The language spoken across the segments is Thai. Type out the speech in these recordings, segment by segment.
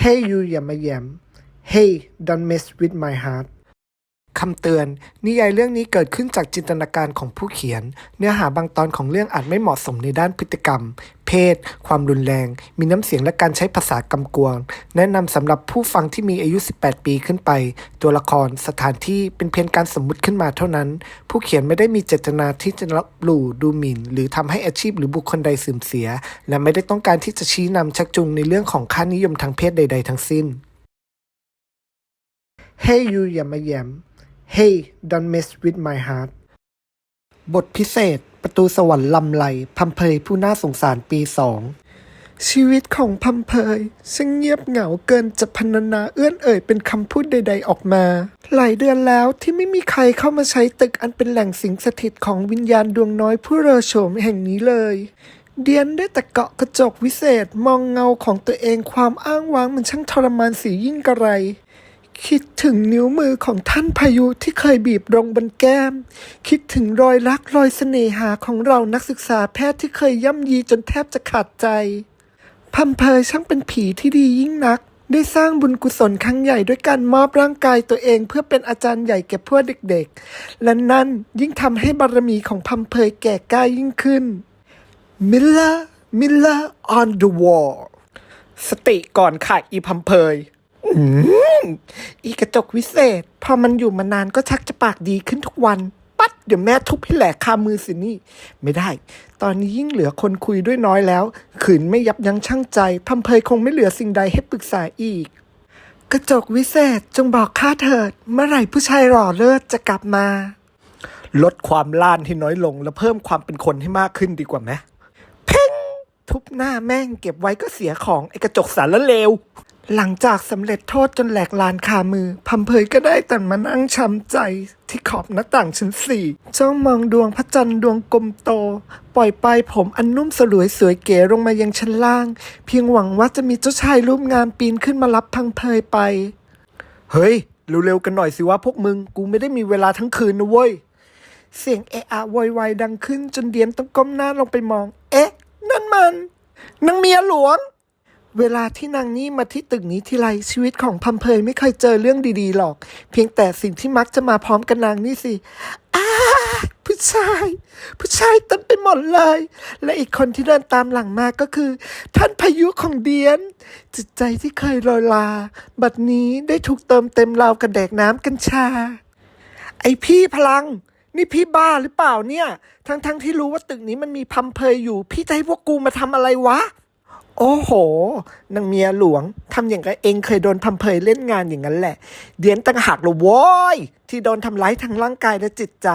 Hey you อย่ามาแยม Hey don't mess with my heart คำเตือน นิยายเรื่องนี้เกิดขึ้นจากจินตนาการของผู้เขียน เนื้อหาบางตอนของเรื่องอาจไม่เหมาะสมในด้านพฤติกรรม เพศ ความรุนแรง มีน้ำเสียงและการใช้ภาษากำกวง แนะนำสำหรับผู้ฟังที่มีอายุ 18 ปีขึ้นไป ตัวละครสถานที่เป็นเพียงการสมมุติขึ้นมาเท่านั้น ผู้เขียนไม่ได้มีเจตนาที่จะลบหลู่ดูหมิ่น หรือทำให้อาชีพหรือบุคคลใดเสื่อมเสีย และไม่ได้ต้องการที่จะชี้นำชักจูงในเรื่องของค่านิยมทางเพศใด ๆ ทั้งสิ้น Hey you อย่ามาแยม Hey don't mess with my heart บทพิเศษ ประตูสวรรค์ลำไหลพัมเพยผู้น่าสงสารปีสองชีวิตของพัมเพยช่างเงียบเหงาเกินจะพรรณนาเอื้อนเอ่ยเป็นคำพูดใด ๆออกมา หลายเดือนแล้วที่ไม่มีใครเข้ามาใช้ตึกอันเป็นแหล่งสิงสถิตของวิญญาณดวงน้อยผู้เรอโฉมแห่งนี้เลย เดียนได้แต่เกาะกระจกวิเศษมองเงาของตัวเองความอ้างว้างมันช่างทรมานสียิ่งกระไร คิดถึงนิ้วมือของท่านพายุที่เคยบีบลงบนแก้ม คิดถึงรอยรักรอยเสน่หาของเรานักศึกษาแพทย์ที่เคยย่ำยีจนแทบจะขาดใจ พัมเพยช่างเป็นผีที่ดียิ่งนัก ได้สร้างบุญกุศลครั้งใหญ่ด้วยการมอบร่างกายตัวเองเพื่อเป็นอาจารย์ใหญ่แก่พวกเด็กๆ และนั่นยิ่งทำให้บารมีของพัมเพยแก่กล้ายิ่งขึ้น มิลล่ามิลล่า on the wall สติก่อนค่ะอีพัมเพย อีกระจกวิเศษ พอมันอยู่มานานก็ชักจะปากดีขึ้นทุกวัน ปัดเดี๋ยวแม่ทุบให้แหลกคามือสินี่ ไม่ได้ ตอนนี้ยิ่งเหลือคนคุยด้วยน้อยแล้ว ขืนไม่ยับยั้งชั่งใจพัมเพยคงไม่เหลือสิ่งใดให้ปรึกษาอีก กระจกวิเศษจงบอกข้าเถิด เมื่อไหร่ผู้ชายหล่อเลิศจะกลับมา ลดความล้านให้น้อยลง และเพิ่มความเป็นคนให้มากขึ้นดีกว่าไหมเพ่งทุบหน้าแม่งเก็บไว้ก็เสียของไอกระจกสารเลว หลังจากสำเร็จโทษจนแหลกลานคามือ พัมเพยก็ได้แต่มานั่งช้ำใจที่ขอบหน้าต่างชั้นสี่จ้องมองดวงพระจันทร์ดวงกลมโต ปล่อยปลายผมอันนุ่มสลวยสวยเก๋ลงมายังชั้นล่าง เพียงหวังว่าจะมีเจ้าชายรูปงามปีนขึ้นมารับพังเพยไป เฮ้ย เร็วๆกันหน่อยสิว่าพวกมึง กูไม่ได้มีเวลาทั้งคืนนะเว้ย เสียงเอะอะโวยวายดังขึ้นจนเดียนต้องก้มหน้าลงไปมอง เอ๊ะ นั่นมันนางเมียหลวง เวลาที่นางนี่มาที่ตึกนี้ทีไรชีวิตของพัมเพยไม่เคยเจอเรื่องดีๆหรอก เพียงแต่สิ่งที่มักจะมาพร้อมกับนางนี่สิอ้าผู้ชาย ผู้ชายเต็มไปหมดเลย และอีกคนที่เดินตามหลังมาก็คือ ท่านพายุของเดียน จิตใจที่เคยลอยลา บัดนี้ได้ถูกเติมเต็มราวกระแดกน้ำกัญชา ไอพี่พลัง นี่พี่บ้าหรือเปล่าเนี่ย ทั้งๆทที่รู้ว่าตึกนี้มันมีพัมเพยอยู่ พี่จะให้พวกกูมาทำอะไรวะ โอ้โห นางเมียหลวงทำอย่างกับเองเคยโดนพัมเพยเล่นงานอย่างนั้นแหละ เดียนตั้งหักเลยโว้ย ที่โดนทำร้ายทั้งร่างกายและจิตใจ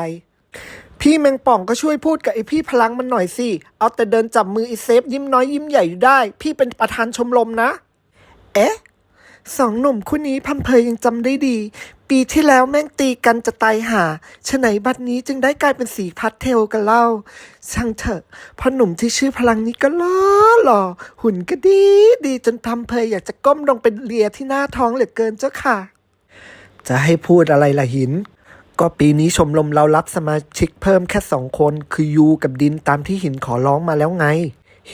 พี่แมงป่องก็ช่วยพูดกับไอพี่พลังมันหน่อยสิ เอาแต่เดินจับมือไอเซฟยิ้มน้อยยิ้มใหญ่อยู่ได้ พี่เป็นประธานชมรมนะ เอ๊ะสองหนุ่มคู่นี้พัมเพยยังจำได้ดี ปีที่แล้วแม่งตีกันจะตายหาฉะไหนบัดนี้จึงได้กลายเป็นสีพัดเทลกันเล่า ช่างเถอะเพอหนุ่มที่ชื่อพลังนี้ก็ล้อหล่อ หุ่นก็ดีดีจนพัมเพยอยากจะก้มลงเป็นเลียที่หน้าท้องเหลือเกินเจ้าค่ะ จะให้พูดอะไรล่ะหิน ก็ปีนี้ชมรมเรารับสมาชิกเพิ่มแค่สองคน คือยูกับดินตามที่หินขอร้องมาแล้วไง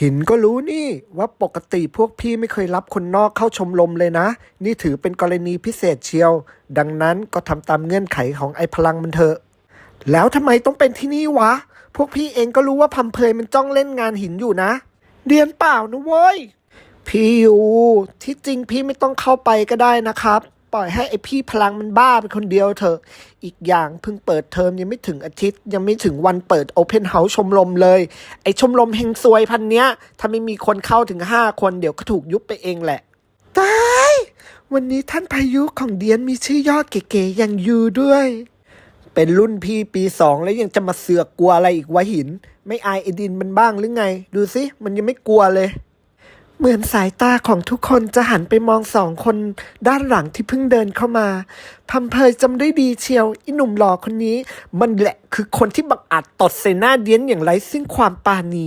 หินก็รู้นี่ว่าปกติพวกพี่ไม่เคยรับคนนอกเข้าชมรมเลยนะ นี่ถือเป็นกรณีพิเศษเชียว ดังนั้นก็ทำตามเงื่อนไขของไอ้พลังมันเถอะ แล้วทำไมต้องเป็นที่นี่วะ พวกพี่เองก็รู้ว่าพัมเพยมันจ้องเล่นงานหินอยู่นะ เดียนเปล่านะเว้ย พี่อยู่ ที่จริงพี่ไม่ต้องเข้าไปก็ได้นะครับ ปล่อยให้ไอพี่พลังมันบ้าเป็นคนเดียวเถอะ อีกอย่างเพิ่งเปิดเทอมยังไม่ถึงอาทิตย์ ยังไม่ถึงวันเปิดโอเพนเฮาส์ชมรมเลย ไอชมรมเฮงซวยพันเนี้ย ถ้าไม่มีคนเข้าถึงห้าคนเดี๋ยวก็ถูกยุบไปเองแหละ ตาย วันนี้ท่านพายุของเดียนมีชื่อยอดเก๋ๆอย่างยูด้วย เป็นรุ่นพี่ปีสองแล้วยังจะมาเสือกกลัวอะไรอีกวะหิน ไม่อายไอดินมันบ้างหรือไง ดูสิมันยังไม่กลัวเลย เหมือนสายตาของทุกคนจะหันไปมองสองคนด้านหลังที่เพิ่งเดินเข้ามาพัมเพยจำได้ดีเชียวอีหนุ่มหล่อคนนี้ มันแหละคือคนที่บังอาจตดใส่หน้าเดียนอย่างไร้ซึ่งความปาณี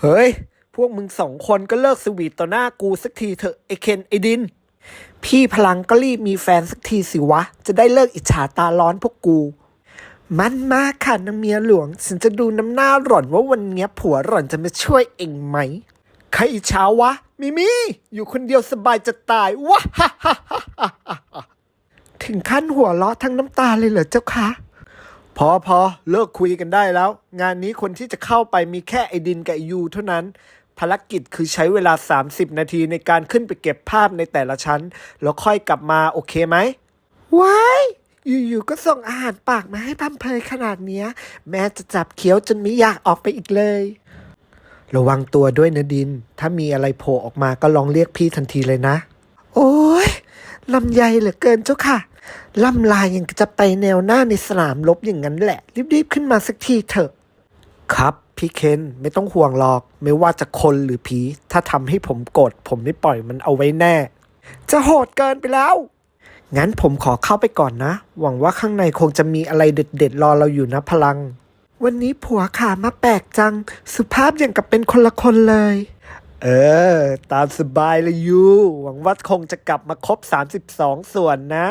เฮ้ย พวกมึงสองคนก็เลิกสวีทต่อหน้ากูสักทีเถอะไอเคนไอดิน พี่พลังก็รีบมีแฟนสักทีสิวะ จะได้เลิกอิจฉาตาร้อนพวกกูมันมากค่ะนางเมียหลวง ฉันจะดูน้ำหน้าหล่อนว่าวันนี้ผัวหล่อนจะมาช่วยเองไหม ใครอิจฉาวะ มิมี่ อยู่คนเดียวสบายจะตายว้าฮ่าฮ่าฮ่าฮ่าฮ่าถึงขั้นหัวเราะทั้งน้ำตาเลยเหรอเจ้าคะพอพอเลิกคุยกันได้แล้ว งานนี้คนที่จะเข้าไปมีแค่ไอดินกับไอยูเท่านั้น ภารกิจคือใช้เวลา 30 นาทีในการขึ้นไปเก็บภาพในแต่ละชั้น แล้วค่อยกลับมาโอเคไหมว้ายอยู่ๆก็ส่งอาหารปากมาให้พัมเพยขนาดเนี้ย แม่จะจับเคี้ยวจนไม่อยากออกไปอีกเลย ระวังตัวด้วยนะดิน ถ้ามีอะไรโผล่ออกมาก็ลองเรียกพี่ทันทีเลยนะ โอ้ยลำไยเหลือเกินเจ้าค่ะล่ำลายยังจะไปแนวหน้าในสนามรบอย่างนั้นแหละ รีบๆขึ้นมาสักทีเถอะ ครับ พี่เคนไม่ต้องห่วงหรอก ไม่ว่าจะคนหรือผี ถ้าทำให้ผมโกรธผมไม่ปล่อยมันเอาไว้แน่ จะโหดเกินไปแล้ว งั้นผมขอเข้าไปก่อนนะ หวังว่าข้างในคงจะมีอะไรเด็ดๆ รอเราอยู่นะพลัง วันนี้ผัวขามาแปลกจัง สุภาพอย่างกับเป็นคนละคนเลย เออ ตามสบายเลยยู หวังว่าคงจะกลับมาครบ 32 ส่วนนะ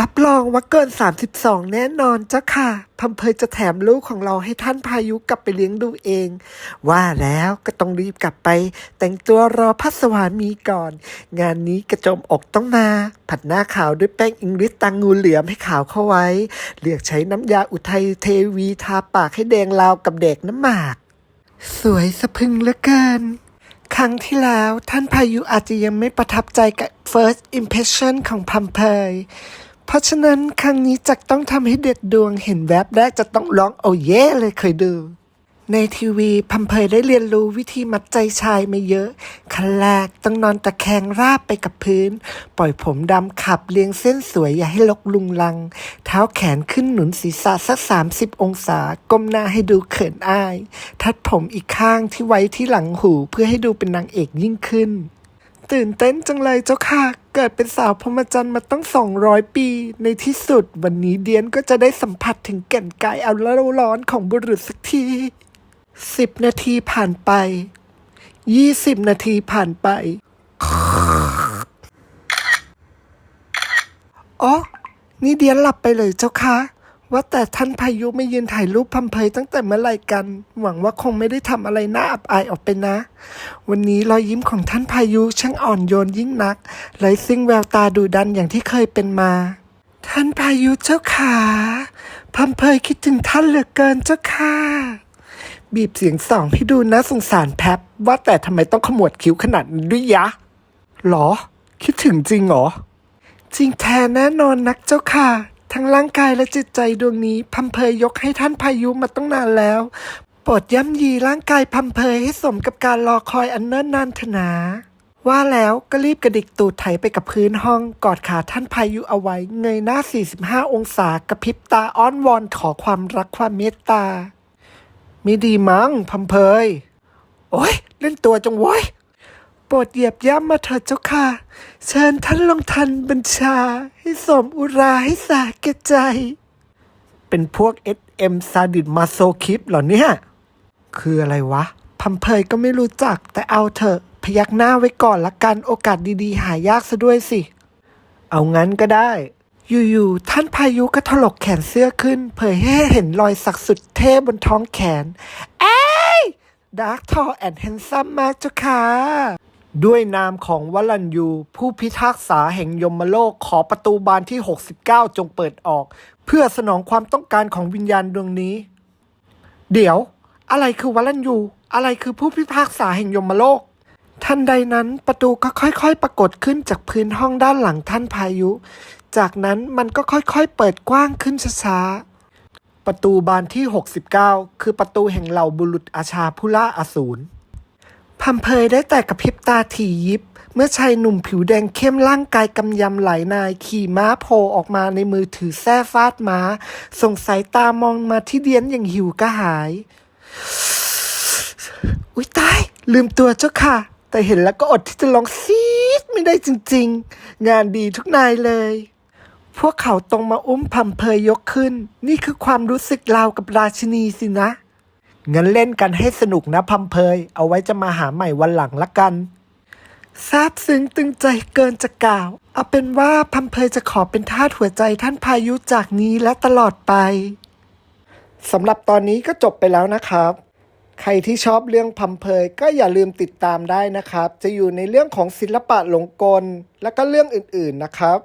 รับรองว่าเกิน 32 แน่นอนเจ้าค่ะ พัมเพยจะแถมลูกของเราให้ท่านพายุกลับไปเลี้ยงดูเอง ว่าแล้วก็ต้องรีบกลับไป แต่งตัวรอพัสวามีก่อน งานนี้กระโจมอกต้องมา ผัดหน้าขาวด้วยแป้งอิงลิสตังงูเหลือมให้ขาวเข้าไว้ เลือกใช้น้ำยาอุทัยเทวีทาปากให้แดงราวกับเด็กน้ำหมาก สวยสะพึงเหลือเกินครั้งที่แล้วท่านพายุอาจจะยังไม่ประทับใจกับ first impression ของพัมเพย เพราะฉะนั้นครั้งนี้จักต้องทำให้เด็ดดวงเห็นแวบแรกจะต้องร้องโอ้เย่เลยเคยดู ในทีวีพัมเพยได้เรียนรู้วิธีมัดใจชายมาเยอะขั้นแรกต้องนอนตะแคงราบไปกับพื้น ปล่อยผมดำขับเรียงเส้นสวยอย่าให้ลกลุงลัง เท้าแขนขึ้นหนุนศีรษะสักสามสิบองศา ก้มหน้าให้ดูเขินอาย ทัดผมอีกข้างที่ไว้ที่หลังหูเพื่อให้ดูเป็นนางเอกยิ่งขึ้น ตื่นเต้นจังเลยเจ้าค่ะ เกิดเป็นสาวพรหมจรรย์มาตั้งสองร้อยปี ในที่สุดวันนี้เดียนก็จะได้สัมผัสถึงแก่นกายเอาละร้อนของบุรุษสักทีสิบนาทีผ่านไปยี่สิบนาทีผ่านไป อ๋อ นี่เดียนหลับไปเลยเจ้าคะ ว่าแต่ท่านพายุไม่ยืนถ่ายรูปพัมเพยตั้งแต่เมื่อไหร่กัน หวังว่าคงไม่ได้ทำอะไรน่าอับอายออกไปนะ วันนี้รอยยิ้มของท่านพายุช่างอ่อนโยนยิ่งนักไร้ซึ่งแววตาดุดันอย่างที่เคยเป็นมา ท่านพายุเจ้าขาพัมเพยคิดถึงท่านเหลือเกินเจ้าค่ะบีบเสียงสองให้ดูน่าสงสารแพบว่าแต่ทำไมต้องขมวดคิ้วขนาดนั้นด้วยยะหรอ คิดถึงจริงเหรอจริงแท้แน่นอนนักเจ้าค่ะ ทั้งร่างกายและจิตใจดวงนี้พัมเพยยกให้ท่านพายุมาตั้งนานแล้ว โปรดย่ำยีร่างกายพัมเพยให้สมกับการรอคอยอันเนิ่นนานถนา ว่าแล้วก็รีบกระดิกตูดไถไปกับพื้นห้องกอดขาท่านพายุเอาไว้ เงยหน้า 45 องศากระพริบตาอ้อนวอนขอความรักความเมตตาม่ดีมั้งพัมเพย โอ้ยเล่นตัวจังโว้ย ปรดเหยียบย่ำมาเถิดเจ้าค่ะ เชิญท่านลงทันบัญชา ให้สมอุราให้สาแก่ใจ เป็นพวก SM ซาดิสมาโซคิปเหรอเนี่ย คืออะไรวะ พัมเพยก็ไม่รู้จักแต่เอาเถอะ พยักหน้าไว้ก่อนละกันโอกาสดีๆ หายากซะด้วยสิ เอางั้นก็ได้ อยู่ๆท่านพายุก็ถลกแขนเสื้อขึ้น เผยให้เห็นรอยสักสุดเท่บนท้องแขน เอ้ยดาร์กทอแอนด์แฮนซัมมากเจ้าค่ะ ด้วยนามของวลันยู ผู้พิทักษาแห่งยมโลกขอประตูบานที่ 69 จงเปิดออก เพื่อสนองความต้องการของวิญญาณดวงนี้ เดี๋ยว อะไรคือวลันยู อะไรคือผู้พิพากษาแห่งยมโลก ทันใดนั้นประตูก็ค่อยๆ ปรากฏขึ้นจากพื้นห้องด้านหลังท่านพายุ จากนั้นมันก็ค่อยๆ เปิดกว้างขึ้นช้าๆประตูบานที่ 69 คือประตูแห่งเหล่าบุรุษอาชาผู้ล่าอสูร พัมเพยได้แต่กระพริบตาถี่ยิบ เมื่อชายหนุ่มผิวแดงเข้มร่างกายกำยำหลายนาย ขี่ม้าโผล่ออกมาในมือถือแส้ฟาดม้า ส่งสายตามองมาที่เดียนอย่างหิวกระหาย อุ๊ยตาย ลืมตัวเจ้าค่ะ แต่เห็นแล้วก็อดที่จะร้องซีดไม่ได้จริง ๆ งานดีทุกนายเลยพวกเขาตรงมาอุ้มพัมเพยยกขึ้น นี่คือความรู้สึกราวกับราชินีสินะ งั้นเล่นกันให้สนุกนะพัมเพย เอาไว้จะมาหาใหม่วันหลังละกันซาบซึ้งตึงใจเกินจะกล่าว เอาเป็นว่าพัมเพยจะขอเป็นทาสหัวใจท่านพายุจากนี้และตลอดไปสำหรับตอนนี้ก็จบไปแล้วนะครับ ใครที่ชอบเรื่องพัมเพยก็อย่าลืมติดตามได้นะครับ จะอยู่ในเรื่องของศิลปะหลงกล และก็เรื่องอื่นๆนะครับ